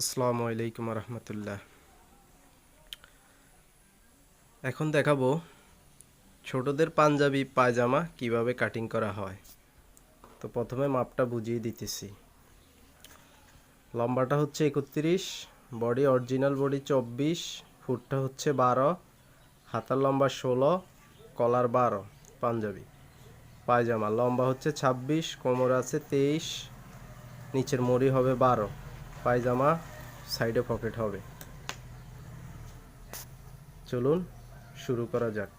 আসসালামু আলাইকুম রহমতুল্লাহ এখন দেখাবো ছোটদের পাঞ্জাবি, পায়জামা কীভাবে কাটিং করা হয়। তো প্রথমে মাপটা বুঝিয়ে দিতেছি। লম্বাটা হচ্ছে একত্রিশ বডি অরিজিনাল বডি চব্বিশ ফুটটা হচ্ছে বারো, হাতার লম্বা ষোলো কলার বারো, পাঞ্জাবি। পায়জামা, লম্বা হচ্ছে ছাব্বিশ, কোমর আছে তেইশ, নিচের মরি হবে বারো। পায়জামা সাইডে পকেট হবে। চলুন শুরু করা যাক।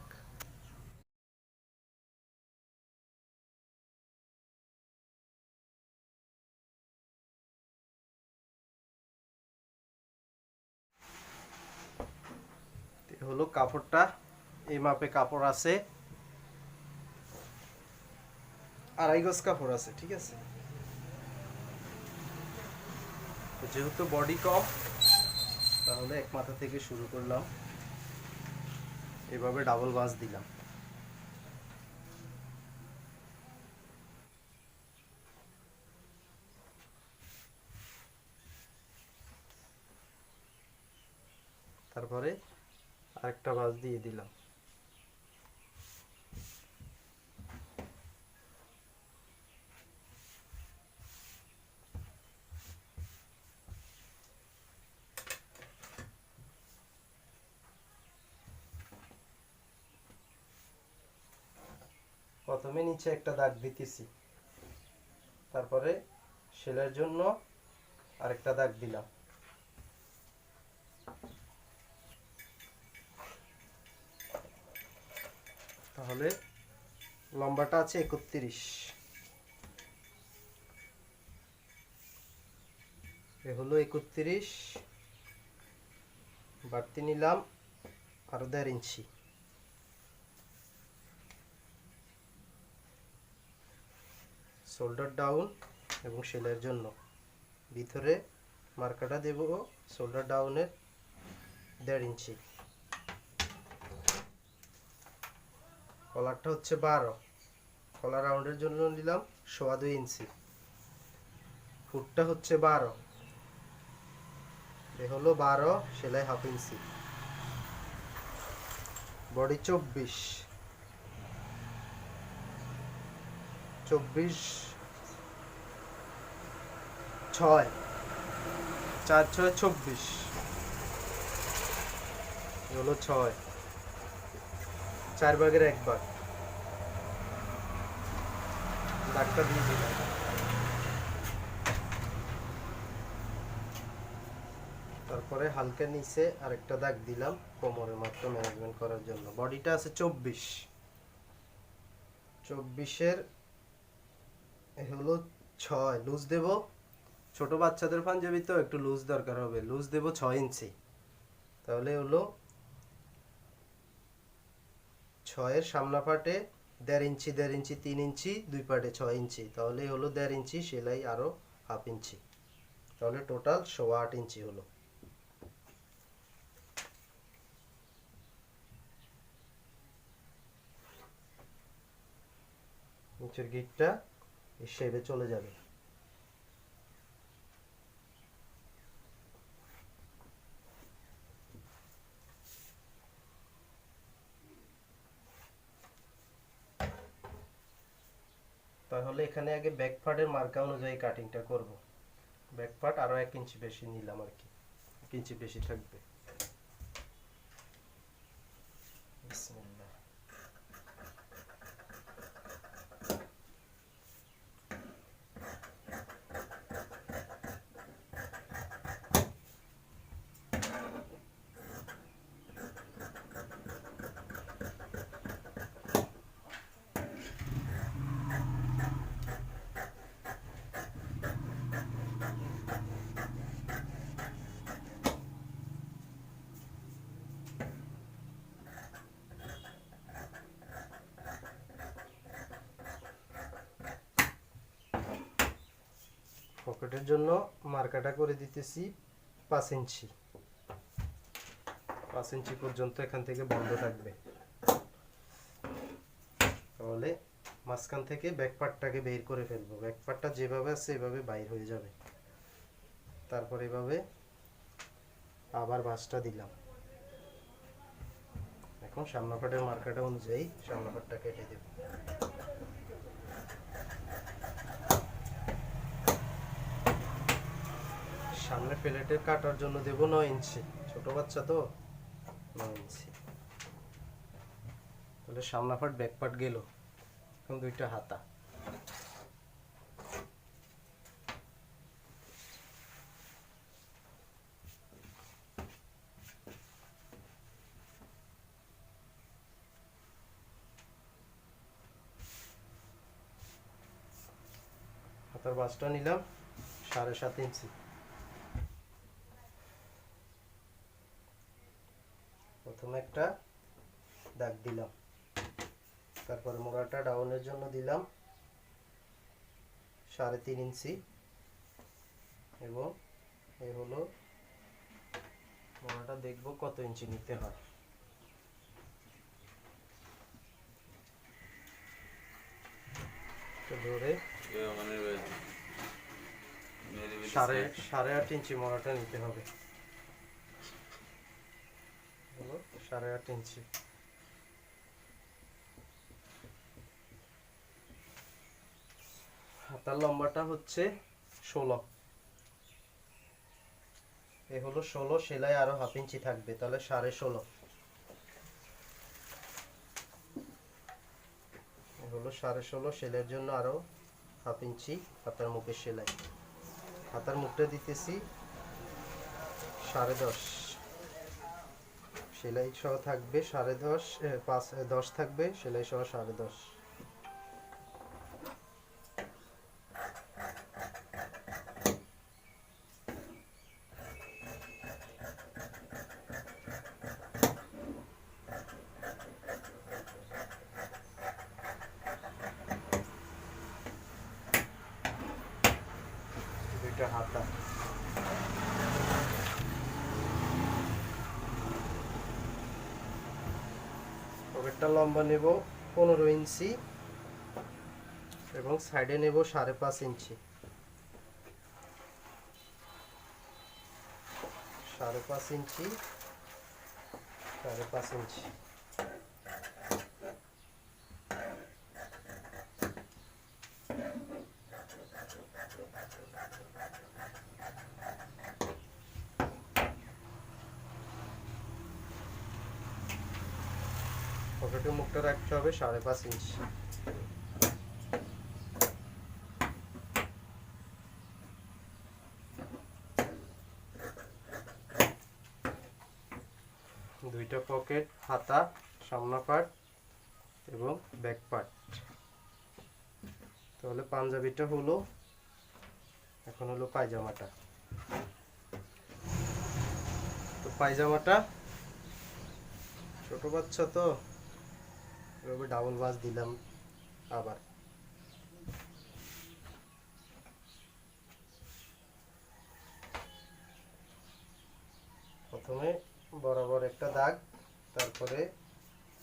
হলো কাপড়টা, এই মাপে কাপড় আছে। আড়াই গজ কাপড় আছে, ঠিক আছে? তো যেহেতু বডি কম তাহলে এক মাথা থেকে শুরু করলাম। এভাবে ডাবল বাস দিলাম। তারপরে আরেকটা বাস দিয়ে দিলাম। প্রথমে নিচে একটা দাগ দিতেছি। তারপরে সেলের জন্য আরেকটা দাগ দিলাম। তাহলে লম্বাটা আছে একত্রিশ। এ হলো একত্রিশ। বাড়তি নিলাম আরও দেড় ইঞ্চি। শোল্ডার ডাউন এবং সেলের জন্য। ভিতরে মার্কাটা দেব শোল্ডার ডাউনের দেড় ইঞ্চি। কলারটা হচ্ছে বারো। কলার রাউন্ডের জন্য নিলাম সোয়া দুই ইঞ্চি। ফুটটা হচ্ছে বারো। এ হলো বারো, সেলাই হাফ ইঞ্চি। বডি চব্বিশ। চব্বিশ ছয়, চার ছয় চব্বিশ হলো ছয়, চার ভাগের এক ভাগ। দাগটা দিয়ে দিলাম। তারপরে হালকা নিচে আরেকটা দাগ দিলাম কোমরে মাত্র ম্যানেজমেন্ট করার জন্য। বডিটা আছে চব্বিশ। চব্বিশের হলো ছয়। লুজ দেব। ছোট বাচ্চাদের পাঞ্জাবি তো একটু লুজ দরকার হবে। লুজ দেব ছয় ইঞ্চি। তাহলে হলো ছয়ের সামনা পাটে দেড় ইঞ্চি দেড় ইঞ্চি, তিন ইঞ্চি, দুই পাটে ছয় ইঞ্চি। তাহলে হলো দেড় ইঞ্চি, সেলাই আরও হাফ ইঞ্চি। তাহলে টোটাল সোয়া আট ইঞ্চি হলো। নিচের গিটটা এই চলে যাবে। তাহলে এখানে আগে ব্যাক পার্টের মার্কা অনুযায়ী কাটিংটা করব। ব্যাক পার্ট আরও এক ইঞ্চি বেশি নিলাম আর কি। এক ইঞ্চি বেশি থাকবে। পকেটের জন্য মার্কাটা করে দিতেছি পাঁচ ইঞ্চি। পাঁচ ইঞ্চি পর্যন্ত এখান থেকে বন্ধ থাকবে। তাহলে মাঝখান থেকে ব্যাক পার্টটাকে বের করে ফেলব। ব্যাক পার্টটা যেভাবে আছে এভাবে বাইর হয়ে যাবে। তারপর এভাবে আবার বাসটা দিলাম। এখন সামনাপাটের মার্কাটা অনুযায়ী সামনাপাটটা কেটে দেব। সামনে প্লেটের কাটার জন্য দেব নয় ইঞ্চি। ছোট বাচ্চা তো, নয় ইঞ্চি। তাহলে সামনা পাট ব্যাক পাট গেল এখন দুইটা হাতা। হাতার বাসটা নিলাম সাড়ে সাত ইঞ্চি। প্রথমে একটা দাগ দিলাম। তারপরে মোড়াটা ডাউনের জন্য দিলাম সাড়ে তিন ইঞ্চি এবং এ হলো মোড়াটা দেখব কত ইঞ্চি নিতে হয়। ধরে সাড়ে সাড়ে আট ইঞ্চি মোড়াটা নিতে হবে হলো সাড়ে আট ইঞ্চি। হাতার লম্বাটা হচ্ছে ষোলো। এ হলো ষোলো, সেলাই আরও হাফ ইঞ্চি থাকবে, তাহলে সাড়ে ষোলো। হলো সাড়ে ষোলো, সেলাইয়ের জন্য আরও হাফ ইঞ্চি হাতার মুখের সেলাই। হাতার মুখটা দিতেছি সাড়ে দশ। সেলাই সহ থাকবে সাড়ে দশ পাঁচ দশ থাকবে সেলাই সহ সাড়ে দশ। দুইটা হাতা। পকেটটা লম্বা নেব পনেরো ইঞ্চি এবং সাইডে নেব সাড়ে পাঁচ ইঞ্চি। সাড়ে পাঁচ ইঞ্চি, সাড়ে পাঁচ ইঞ্চি। পকেটের মুখটা রাখতে হবে সাড়ে পাঁচ ইঞ্চি। দুইটা পকেট, হাতা, সামনা পার্ট এবং ব্যাক পার্ট। তাহলে পাঞ্জাবিটা হলো, এখন হলো পায়জামাটা। তো পায়জামাটা, ছোট বাচ্চা তো। এভাবে ডাবল বাস দিলাম আবার। প্রথমে বরাবর একটা দাগ, তারপরে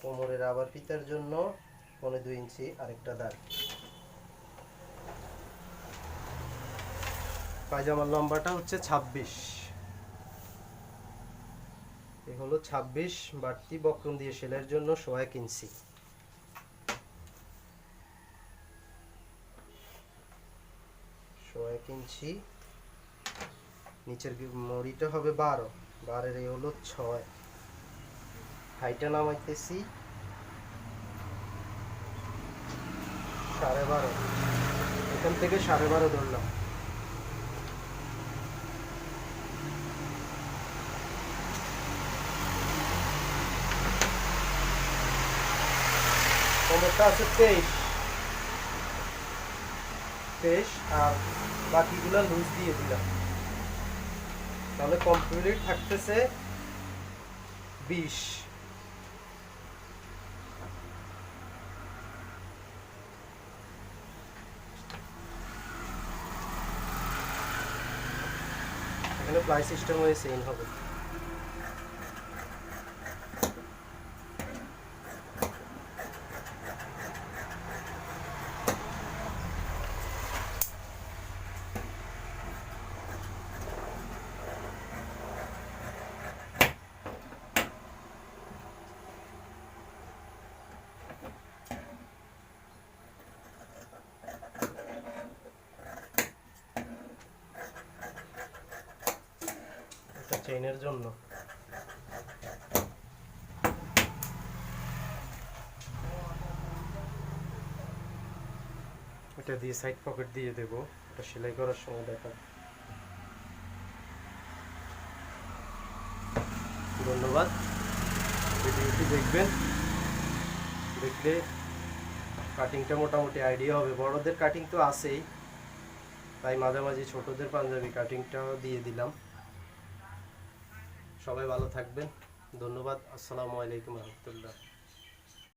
কোমরের আবার ফিতার জন্য পনে দুই ইঞ্চি আরেকটা দাগ। পায়জামার লম্বাটা হচ্ছে ছাব্বিশ। এ হলো ছাব্বিশ বাড়তি বক্রম দিয়ে সেলাইয়ের জন্য সোয়া এক ইঞ্চি। এক ইঞ্চি। নিচের মড়িটা হবে বারো। বারের এই হলো ছয়। হাইটা নামাইতেছি। সাড়ে বারো। এখান থেকে সাড়ে বারো ধরলাম। আছে তেইশ। তেইশ আর বাকিগুলো লুজ দিয়ে দিলাম। তাহলে কমপ্লিট থাকতেছে বিশ। এখানে প্লাই সিস্টেম হয়ে সেম হবে। চেইনের জন্য। এটা দিয়ে সাইড পকেট দিয়ে দেবো। এটা সেলাই করার সময় দেখা। ধন্যবাদ। ভিডিওটি দেখবেন। দেখলে কাটিংটা মোটামুটি আইডিয়া হবে। বড়দের কাটিং তো আছেই। তাই মাঝামাঝি ছোটদের পাঞ্জাবি কাটিংটাও দিয়ে দিলাম। সবাই ভালো থাকবেন। ধন্যবাদ। আসসালামু আলাইকুম রহমতুল্লাহ।